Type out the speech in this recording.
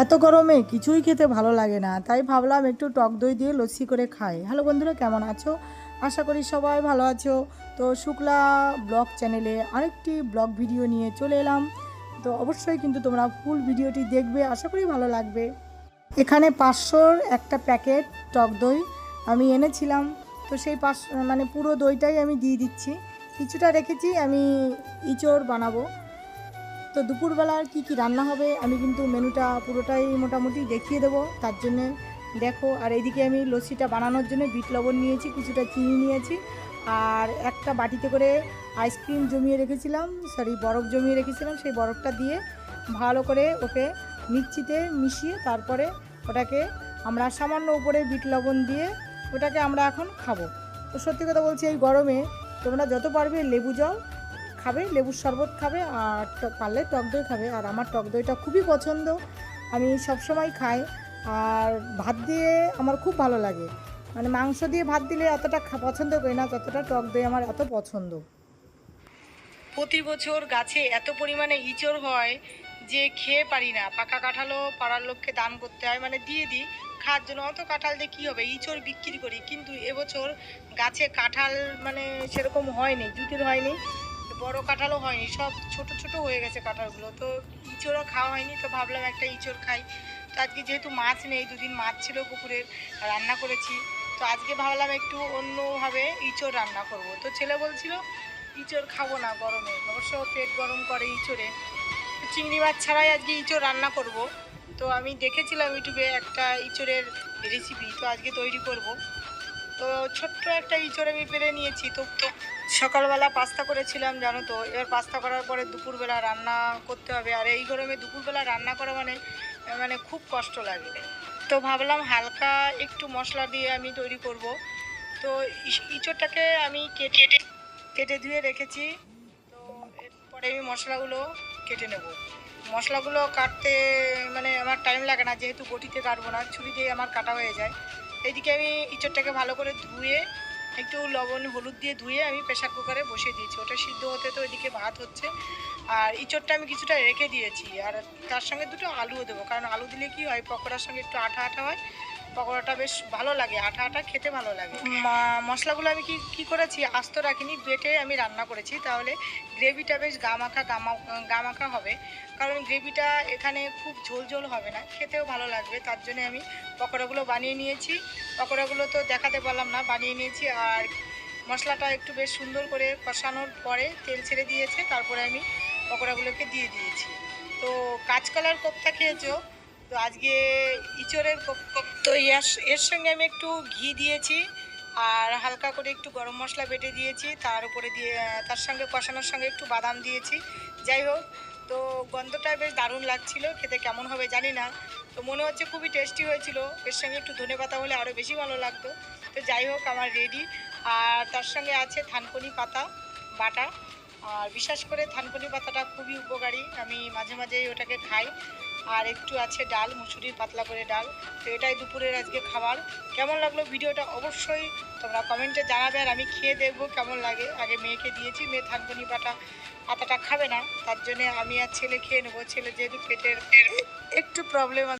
এত গরমে কিছুই খেতে ভালো লাগে না, তাই ভাবলাম একটু টক দই দিয়ে লস্যি করে খাই। হ্যালো বন্ধুরা, কেমন আছো? আশা করি সবাই ভালো আছো। তো শুক্লা ব্লগ চ্যানেলে আরেকটি ব্লগ ভিডিও নিয়ে চলে এলাম। তো অবশ্যই কিন্তু তোমরা ফুল ভিডিওটি দেখবে, আশা করি ভালো লাগবে। এখানে পাঁচশোর একটা প্যাকেট টক দই আমি এনেছিলাম। তো সেই পাঁচ মানে পুরো দইটাই আমি দিয়ে দিচ্ছি। কিছুটা রেখেছি, আমি ইঁচড় বানাবো। তো দুপুরবেলার কি কি রান্না হবে, আমি কিন্তু মেনুটা পুরোটাই মোটামুটি দেখিয়ে দেবো। তার জন্যে দেখো, আর এইদিকে আমি লস্যিটা বানানোর জন্য বিট লবণ নিয়েছি, কিছুটা চিনি নিয়েছি, আর একটা বাটিতে করে আইসক্রিম জমিয়ে রেখেছিলাম সরি বরফ জমিয়ে রেখেছিলাম, সেই বরফটা দিয়ে ভালো করে ওকে মিক্সিতে মিশিয়ে তারপরে ওটাকে আমরা সামান্য উপরে বিট লবণ দিয়ে ওটাকে আমরা এখন খাব। তো সত্যি কথা বলছি, এই গরমে তোমরা যত পারবে লেবু জল খাবে, লেবুর শরবত খাবে আর পারলে টক দই খাবে। আর আমার টক দইটা খুবই পছন্দ। আমি সবসময় খাই। আর ভাত দিয়ে আমার খুব ভালো লাগে। মানে মাংস দিয়ে ভাত দিলে এতটা পছন্দ করি না ততটা টক দই আমার এত পছন্দ। প্রতি বছর গাছে এত পরিমাণে ইঁচড় হয় যে খেয়ে পারি না। পাকা কাঁঠালও পাড়ার লোককে দান করতে হয়। মানে দিয়ে দিই, খাওয়ার জন্য। অত কাঁঠাল দিয়ে কী হবে? ইঁচড় বিক্রি করি। কিন্তু এবছর গাছে কাঁঠাল মানে সেরকম হয়নি জুতির হয়নি। বড় কাঁঠালও হয়নি, সব ছোট ছোট হয়ে গেছে কাঁঠালগুলো। তো ইঁচড়ও খাওয়া হয়নি, তো ভাবলাম একটা ইঁচড় খাই। তো আজকে যেহেতু মাছ নেই, দুদিন মাছ ছিল পুকুরের, রান্না করেছি। তো আজকে ভাবলাম একটু অন্যভাবে ইঁচড় রান্না করব। তো ছেলে বলছিল, ইঁচড় খাব না গরমে। অবশ্য পেট গরম করে ইঁচড়ে। চিংড়ি মাছ ছাড়াই আজকে ইঁচড় রান্না করব। তো আমি দেখেছিলাম ইউটিউবে একটা ইঁচড়ের রেসিপি তো আজকে তৈরি করব। তো ছোট্ট একটা ইঁচড় আমি পেরে নিয়েছি, তো সকালবেলা পাস্তা করেছিলাম, জানো তো। এবার পাস্তা করার পরে দুপুরবেলা রান্না করতে হবে। আর এই গরমে দুপুরবেলা রান্না করা মানে মানে খুব কষ্ট লাগে। তো ভাবলাম হালকা একটু মশলা দিয়ে আমি তৈরি করব। তো ইঁচড়টাকে আমি কেটে কেটে ধুয়ে রেখেছি। তো এরপরে আমি মশলাগুলো কেটে নেব। মশলাগুলো কাটতে মানে আমার টাইম লাগে না, যেহেতু বটিতে কাটবো না, ছুরি দিয়ে আমার কাটা হয়ে যায়। এইদিকে আমি ইঁচড়টাকে ভালো করে ধুয়ে একটু লবণ, হলুদ দিয়ে ধুয়ে আমি প্রেশার কুকারে বসিয়ে দিয়েছি। ওটা সিদ্ধ হতে তো ওইদিকে ভাত হচ্ছে। আর ইঁচড়টা আমি কিছুটা রেখে দিয়েছি। আর তার সঙ্গে দুটো আলুও দেবো। কারণ আলু দিলে কি হয়, পকোড়ার সঙ্গে একটু আঠা আঠা হয়। পকোড়াটা বেশ ভালো লাগে আঠা আঠা খেতে ভালো লাগে। মশলাগুলো আমি কি কি করেছি? আস্ত রাখিনি বেটে আমি রান্না করেছি। তাহলে গ্রেভিটা বেশ গামাখা গামা গামাখা হবে। কারণ গ্রেভিটা এখানে খুব ঝোল ঝোল হবে না খেতেও ভালো লাগবে। তার জন্য আমি পকোড়াগুলো বানিয়ে নিয়েছি। পকোড়াগুলো তো দেখাতে পারলাম না বানিয়ে নিয়েছি। আর মশলাটা একটু বেশ সুন্দর করে কষানোর পরে তেল ছেড়ে দিয়েছে। তারপরে আমি পকোড়াগুলোকে দিয়ে দিয়েছি। তো কাঁচকলার কোপ্তা খেয়েছো? তো আজকে ইঁচড়ের তো এর সঙ্গে আমি একটু ঘি দিয়েছি আর হালকা করে একটু গরম মশলা বেটে দিয়েছি। তার উপরে দিয়ে, তার সঙ্গে কষানোর সঙ্গে একটু বাদাম দিয়েছি। যাই হোক, তো গন্ধটা বেশ দারুণ লাগছিল। খেতে কেমন হবে জানি না। তো মনে হচ্ছে খুবই টেস্টি হয়েছিল। এর সঙ্গে একটু ধনে পাতা হলে আরও বেশি ভালো লাগতো। তো যাই হোক, আমার রেডি আর তার সঙ্গে আছে থানকুনি পাতা, বাটা। আর বিশেষ করে থানকুনি পাতাটা খুবই উপকারী। আমি মাঝে মাঝেই ওটাকে খাই। আর একটু আছে ডাল, মুসুরির পাতলা করে ডাল। তো এটাই দুপুরের আজকে খাবার। কেমন লাগল ভিডিওটা অবশ্যই তোমরা কমেন্টে জানাবে। আর আমি খেয়ে দেখব কেমন লাগে। আগে মেয়েকে দিয়েছি, মেয়ে থানকুনি পাতা, পাতাটা খাবে না। তার জন্য আমি আর ছেলে খেয়ে নেব। ছেলে যেহেতু পেটের একটু প্রবলেম